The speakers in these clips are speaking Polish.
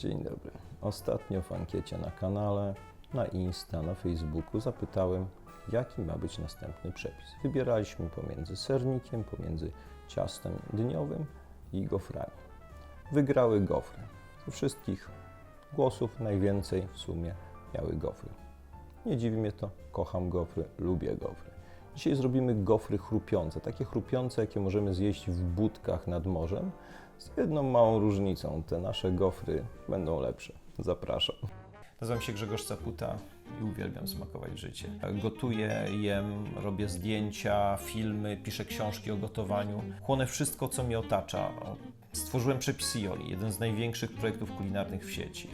Dzień dobry. Ostatnio w ankiecie na kanale, na Insta, na Facebooku zapytałem, jaki ma być następny przepis. Wybieraliśmy pomiędzy sernikiem, pomiędzy ciastem dniowym i goframi. Wygrały gofry. Ze wszystkich głosów najwięcej w sumie miały gofry. Nie dziwi mnie to, kocham gofry, lubię gofry. Dzisiaj zrobimy gofry chrupiące, takie chrupiące, jakie możemy zjeść w budkach nad morzem, z jedną małą różnicą. Te nasze gofry będą lepsze. Zapraszam. Nazywam się Grzegorz Caputa i uwielbiam smakować życie. Gotuję, jem, robię zdjęcia, filmy, piszę książki o gotowaniu. Chłonę wszystko, co mnie otacza. Stworzyłem Przepisy Joli, jeden z największych projektów kulinarnych w sieci.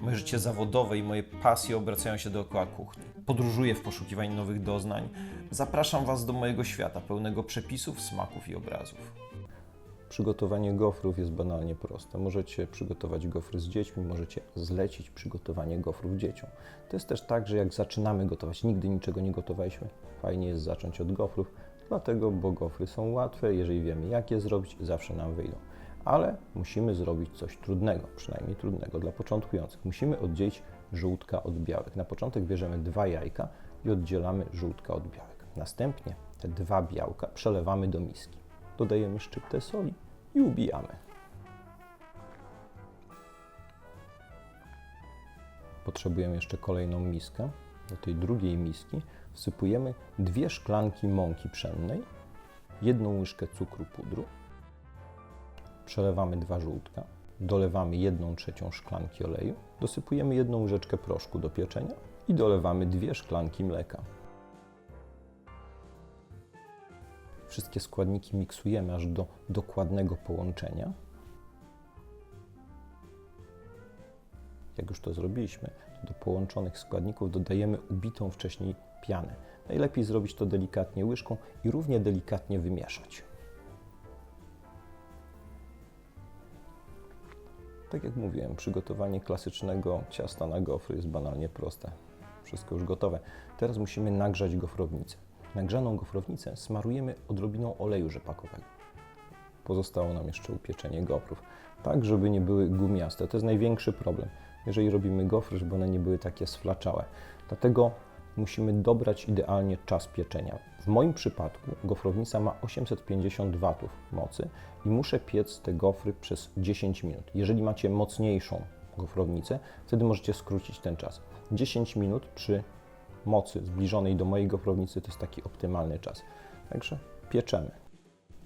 Moje życie zawodowe i moje pasje obracają się dookoła kuchni. Podróżuję w poszukiwaniu nowych doznań. Zapraszam Was do mojego świata, pełnego przepisów, smaków i obrazów. Przygotowanie gofrów jest banalnie proste. Możecie przygotować gofry z dziećmi, możecie zlecić przygotowanie gofrów dzieciom. To jest też tak, że jak zaczynamy gotować, nigdy niczego nie gotowaliśmy, fajnie jest zacząć od gofrów, dlatego, bo gofry są łatwe, jeżeli wiemy jak je zrobić, zawsze nam wyjdą. Ale musimy zrobić coś trudnego, przynajmniej trudnego dla początkujących. Musimy oddzielić żółtka od białek. Na początek bierzemy dwa jajka i oddzielamy żółtka od białek. Następnie te dwa białka przelewamy do miski. Dodajemy szczyptę soli i ubijamy. Potrzebujemy jeszcze kolejną miskę. Do tej drugiej miski wsypujemy dwie szklanki mąki pszennej, jedną łyżkę cukru pudru, przelewamy dwa żółtka, dolewamy jedną trzecią szklanki oleju, dosypujemy jedną łyżeczkę proszku do pieczenia i dolewamy dwie szklanki mleka. Wszystkie składniki miksujemy aż do dokładnego połączenia. Jak już to zrobiliśmy, to do połączonych składników dodajemy ubitą wcześniej pianę. Najlepiej zrobić to delikatnie łyżką i równie delikatnie wymieszać. Tak jak mówiłem, przygotowanie klasycznego ciasta na gofry jest banalnie proste. Wszystko już gotowe. Teraz musimy nagrzać gofrownicę. Nagrzaną gofrownicę smarujemy odrobiną oleju rzepakowego. Pozostało nam jeszcze upieczenie gofrów, tak żeby nie były gumiaste. To jest największy problem, jeżeli robimy gofry, żeby one nie były takie sflaczałe. Dlatego musimy dobrać idealnie czas pieczenia. W moim przypadku gofrownica ma 850 W mocy i muszę piec te gofry przez 10 minut. Jeżeli macie mocniejszą gofrownicę, wtedy możecie skrócić ten czas. 10 minut przy mocy zbliżonej do mojej gofrownicy to jest taki optymalny czas. Także pieczemy.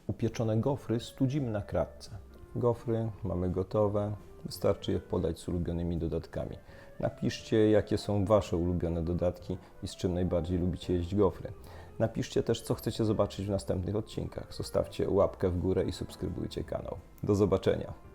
Upieczone gofry studzimy na kratce. Gofry mamy gotowe, wystarczy je podać z ulubionymi dodatkami. Napiszcie, jakie są Wasze ulubione dodatki i z czym najbardziej lubicie jeść gofry. Napiszcie też, co chcecie zobaczyć w następnych odcinkach. Zostawcie łapkę w górę i subskrybujcie kanał. Do zobaczenia.